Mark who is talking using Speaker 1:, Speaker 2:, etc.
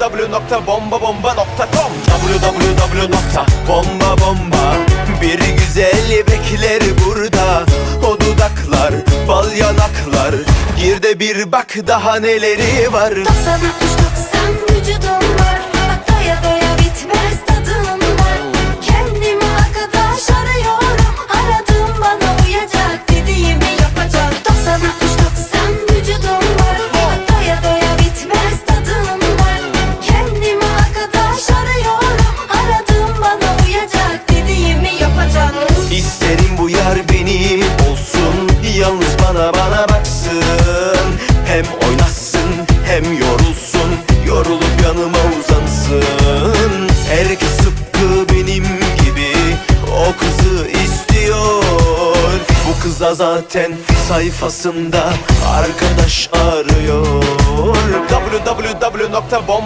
Speaker 1: www.bombabomba.com www.bombabomba Bir güzel bekler burada. O dudaklar, bal yanaklar. Gir de bir bak daha neleri var.
Speaker 2: 90
Speaker 1: bana bana baksın. Hem oynasın hem yorulsun. Yorulup yanıma uzansın. Herkes tıpkı benim gibi O kızı istiyor. Bu kıza zaten sayfasında Arkadaş arıyor. Www.bomba